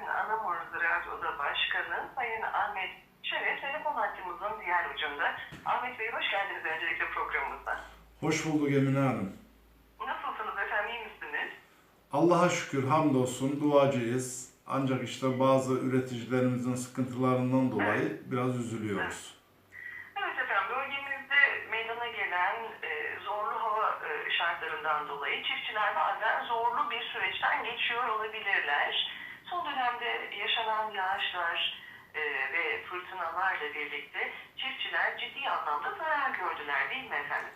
bugün Anamur Ziraat Oda Başkanı Sayın Ahmet Şeref telefon hattımızın diğer ucunda. Ahmet Bey hoş geldiniz öncelikle programımıza. Hoş bulduk Emine Hanım. Nasılsınız efendim iyi misiniz? Allah'a şükür hamdolsun duacıyız. Ancak işte bazı üreticilerimizin sıkıntılarından dolayı biraz üzülüyoruz. Evet efendim bölgemizde meydana gelen e, zorlu hava e, şartlarından dolayı çiftçiler bazen zorlu bir süreçten geçiyor olabilirler. Son dönemde yaşanan yağışlar e, ve fırtınalarla birlikte çiftçiler ciddi anlamda zarar gördüler değil mi efendim?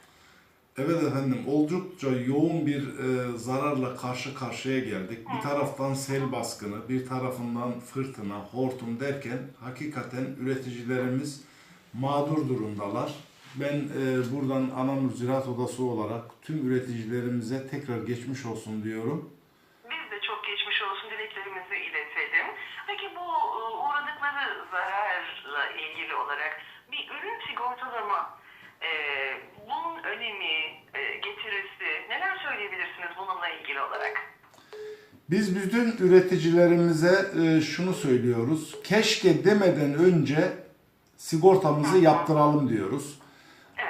Evet efendim oldukça yoğun bir e, zararla karşı karşıya geldik. Bir taraftan sel baskını, bir tarafından fırtına, hortum derken hakikaten üreticilerimiz mağdur durumdalar. Ben e, buradan Anamur Ziraat Odası olarak tüm üreticilerimize tekrar geçmiş olsun diyorum. Biz de çok geçmiş olsun dileklerimizi iletelim. Peki bu e, uğradıkları zararla ilgili olarak bir ürün sigortalama, e, bunun önemi, e, getirisi, neler söyleyebilirsiniz bununla ilgili olarak? Biz bütün üreticilerimize e, şunu söylüyoruz. Keşke demeden önce sigortamızı yaptıralım diyoruz.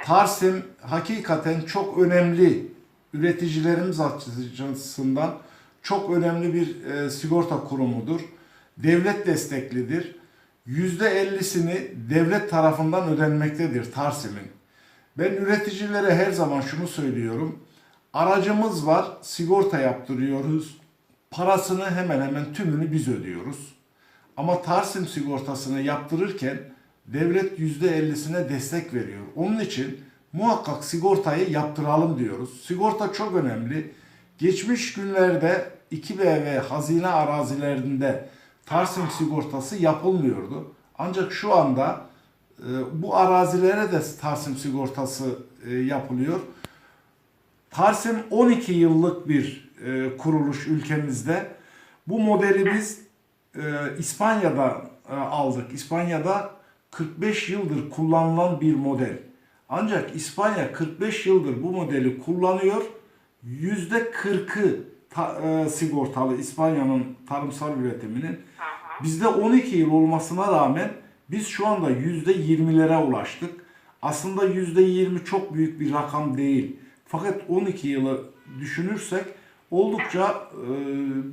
Tarsim hakikaten çok önemli üreticilerimiz açısından çok önemli bir e, sigorta kurumudur. Devlet desteklidir. %50'sini devlet tarafından ödenmektedir Tarsim'in. Ben üreticilere her zaman şunu söylüyorum. Aracımız var, sigorta yaptırıyoruz. Parasını hemen hemen tümünü biz ödüyoruz. Ama Tarsim sigortasını yaptırırken devlet %50'sine destek veriyor. Onun için muhakkak sigortayı yaptıralım diyoruz. Sigorta çok önemli. Geçmiş günlerde 2B ve hazine arazilerinde Tarsim sigortası yapılmıyordu. Ancak şu anda e, bu arazilere de Tarsim sigortası e, yapılıyor. Tarsim 12 yıllık bir e, kuruluş ülkemizde. Bu modeli biz e, İspanya'da e, aldık. İspanya'da 45 yıldır kullanılan bir model. Ancak İspanya 45 yıldır bu modeli kullanıyor. %40'ı ta- e, sigortalı İspanya'nın tarımsal üretiminin. Bizde 12 yıl olmasına rağmen biz şu anda %20'lere ulaştık. Aslında %20 çok büyük bir rakam değil. Fakat 12 yılı düşünürsek oldukça e,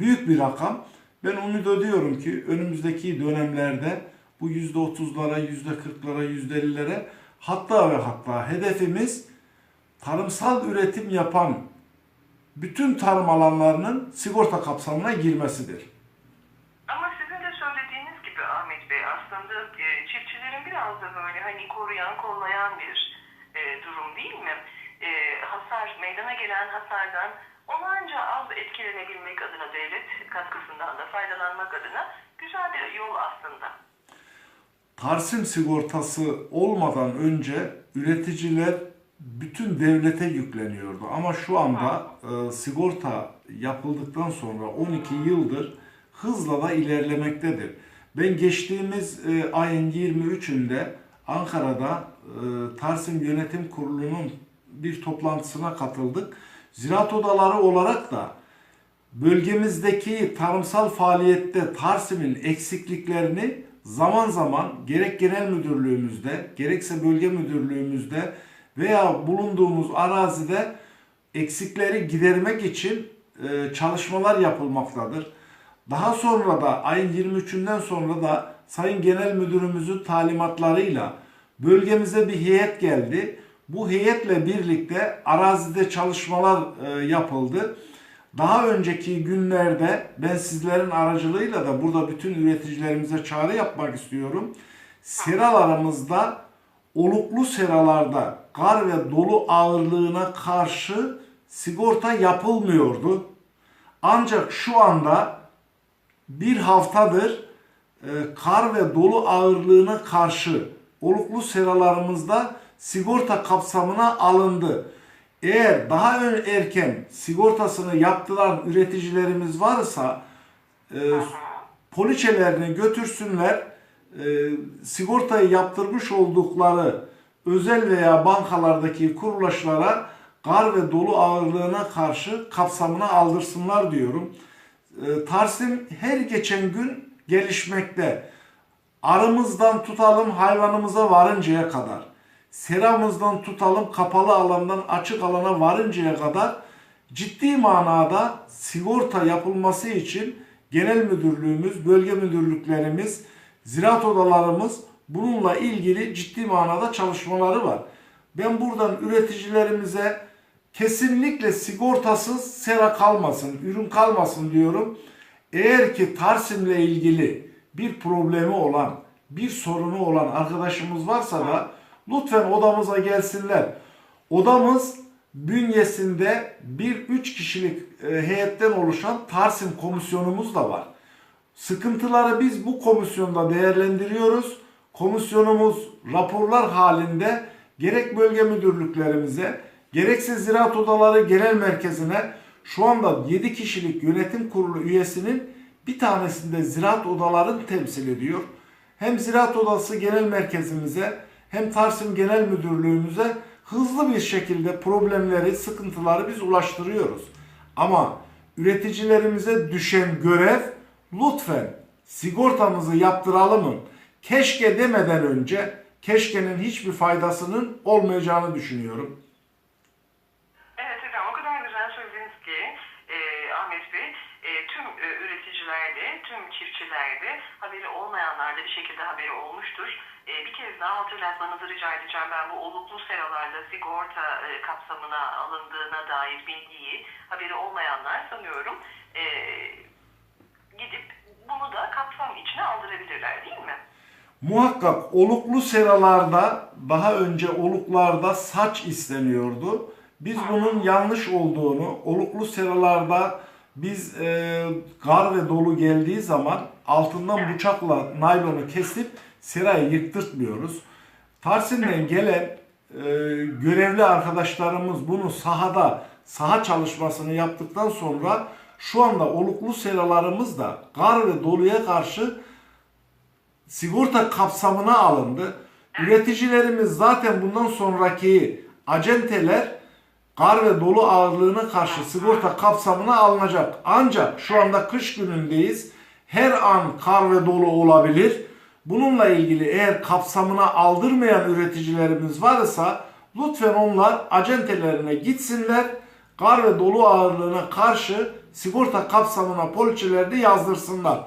büyük bir rakam. Ben umut ediyorum ki önümüzdeki dönemlerde bu %30'lara, %40'lara, %50'lere hatta ve hatta hedefimiz tarımsal üretim yapan bütün tarım alanlarının sigorta kapsamına girmesidir. Ama sizin de söylediğiniz gibi Ahmet Bey aslında e, çiftçilerin biraz da böyle hani koruyan, kollayan bir e, durum değil mi? E, hasar, meydana gelen hasardan onanca az etkilenebilmek adına devlet katkısından da faydalanmak adına güzel bir yol aslında. Tarsim sigortası olmadan önce üreticiler bütün devlete yükleniyordu. Ama şu anda e, sigorta yapıldıktan sonra 12 yıldır hızla da ilerlemektedir. Ben geçtiğimiz e, ayın 23'ünde Ankara'da e, Tarsim Yönetim Kurulu'nun bir toplantısına katıldık. Ziraat odaları olarak da bölgemizdeki tarımsal faaliyette Tarsim'in eksikliklerini zaman zaman gerek genel müdürlüğümüzde gerekse bölge müdürlüğümüzde veya bulunduğumuz arazide eksikleri gidermek için e, çalışmalar yapılmaktadır. Daha sonra da ayın 23'ünden sonra da Sayın Genel Müdürümüzün talimatlarıyla bölgemize bir heyet geldi. Bu heyetle birlikte arazide çalışmalar e, yapıldı. Daha önceki günlerde ben sizlerin aracılığıyla da burada bütün üreticilerimize çağrı yapmak istiyorum. Seralarımızda oluklu seralarda kar ve dolu ağırlığına karşı sigorta yapılmıyordu. Ancak şu anda bir haftadır e, kar ve dolu ağırlığına karşı oluklu seralarımızda sigorta kapsamına alındı. Eğer daha erken sigortasını yaptıran üreticilerimiz varsa e, poliçelerini götürsünler e, sigortayı yaptırmış oldukları özel veya bankalardaki kuruluşlara kar ve dolu ağırlığına karşı kapsamına aldırsınlar diyorum. E, Tarsim her geçen gün gelişmekte. Arımızdan tutalım hayvanımıza varıncaya kadar. Seramızdan tutalım kapalı alandan açık alana varıncaya kadar ciddi manada sigorta yapılması için genel müdürlüğümüz, bölge müdürlüklerimiz, ziraat odalarımız bununla ilgili ciddi manada çalışmaları var. Ben buradan üreticilerimize kesinlikle sigortasız sera kalmasın, ürün kalmasın diyorum. Eğer ki Tarsim'le ilgili bir problemi olan, bir sorunu olan arkadaşımız varsa da lütfen odamıza gelsinler. Odamız bünyesinde bir üç kişilik e, heyetten oluşan Tarsim komisyonumuz da var. Sıkıntıları biz bu komisyonda değerlendiriyoruz. Komisyonumuz raporlar halinde gerek bölge müdürlüklerimize, gerekse ziraat odaları genel merkezine şu anda 7 kişilik yönetim kurulu üyesinin bir tanesinde ziraat odaların temsil ediyor. Hem ziraat odası genel merkezimize hem Tarsim Genel Müdürlüğümüze hızlı bir şekilde problemleri, sıkıntıları biz ulaştırıyoruz. Ama üreticilerimize düşen görev lütfen sigortamızı yaptıralımın keşke demeden önce keşkenin hiçbir faydasının olmayacağını düşünüyorum. Evet efendim o kadar güzel söylediniz ki e, Ahmet Bey e, tüm e, üreticilerde, tüm çiftçilerde haberi olmayanlarda bir şekilde haberi olmuştur. Bir kez daha hatırlatmanızı rica edeceğim. Ben bu oluklu seralarda sigorta kapsamına alındığına dair bilgiyi haberi olmayanlar sanıyorum e, gidip bunu da kapsam içine aldırabilirler değil mi? Muhakkak oluklu seralarda daha önce oluklarda saç isteniyordu. Biz bunun yanlış olduğunu, oluklu seralarda biz e, gar ve dolu geldiği zaman altından bıçakla naylonu kesip serayı yıktırtmıyoruz. Tarsim'den gelen e, görevli arkadaşlarımız bunu sahada saha çalışmasını yaptıktan sonra şu anda oluklu seralarımız da gar ve doluya karşı sigorta kapsamına alındı. Üreticilerimiz zaten bundan sonraki acenteler kar ve dolu ağırlığına karşı sigorta kapsamına alınacak. Ancak şu anda kış günündeyiz. Her an kar ve dolu olabilir. Bununla ilgili eğer kapsamına aldırmayan üreticilerimiz varsa lütfen onlar acentelerine gitsinler. Kar ve dolu ağırlığına karşı sigorta kapsamına poliçelerini yazdırsınlar.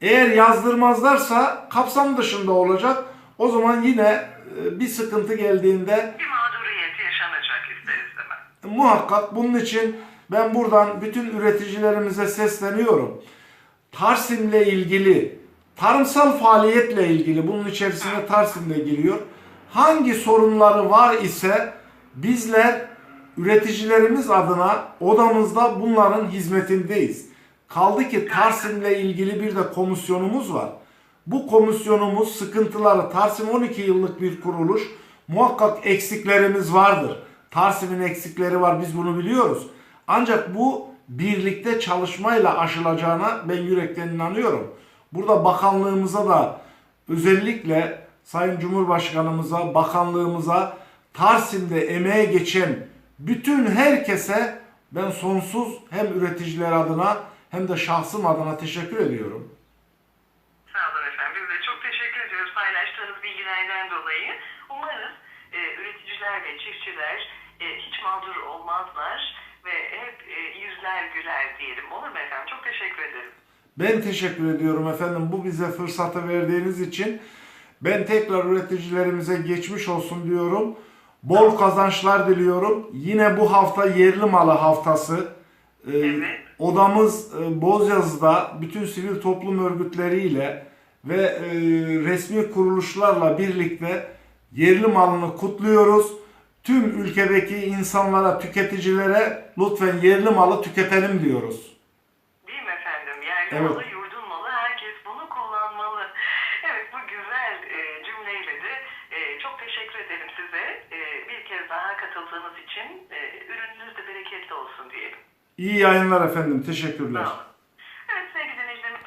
Eğer yazdırmazlarsa kapsam dışında olacak. O zaman yine e, bir sıkıntı geldiğinde Bir mağduriyet yaşanacak ister istemez. muhakkak bunun için ben buradan bütün üreticilerimize sesleniyorum. Tarsim'le ilgili, tarımsal faaliyetle ilgili, bunun içerisine Tarsim de giriyor. Hangi sorunları var ise bizler üreticilerimiz adına odamızda bunların hizmetindeyiz. Kaldı ki Tarsim'le ilgili bir de komisyonumuz var. Bu komisyonumuz sıkıntıları, Tarsim 12 yıllık bir kuruluş, muhakkak eksiklerimiz vardır. Tarsim'in eksikleri var biz bunu biliyoruz. Ancak bu birlikte çalışmayla aşılacağına ben yürekten inanıyorum. Burada bakanlığımıza da özellikle Sayın Cumhurbaşkanımıza, bakanlığımıza, Tarsim'de emeğe geçen bütün herkese ben sonsuz hem üreticiler adına hem de şahsım adına teşekkür ediyorum. Sağ olun efendim. Biz de çok teşekkür ediyoruz paylaştığınız bilgilerden dolayı. Umarız e, üreticiler ve çiftçiler e, hiç mağdur olmazlar ve hep e, yüzler güler diyelim. Olur mu efendim? Çok teşekkür ederim. Ben teşekkür ediyorum efendim bu bize fırsatı verdiğiniz için. Ben tekrar üreticilerimize geçmiş olsun diyorum. Bol kazançlar diliyorum. Yine bu hafta yerli malı haftası. Ee, Evet. Odamız e, Bozyazı'da bütün sivil toplum örgütleriyle ve e, resmi kuruluşlarla birlikte yerli malını kutluyoruz. Tüm ülkedeki insanlara, tüketicilere lütfen yerli malı tüketelim diyoruz. Değil mi efendim? Yerli Evet. malı, katıldığınız için e, ürününüz de bereketli olsun diyelim. İyi yayınlar efendim. Teşekkürler. Olun.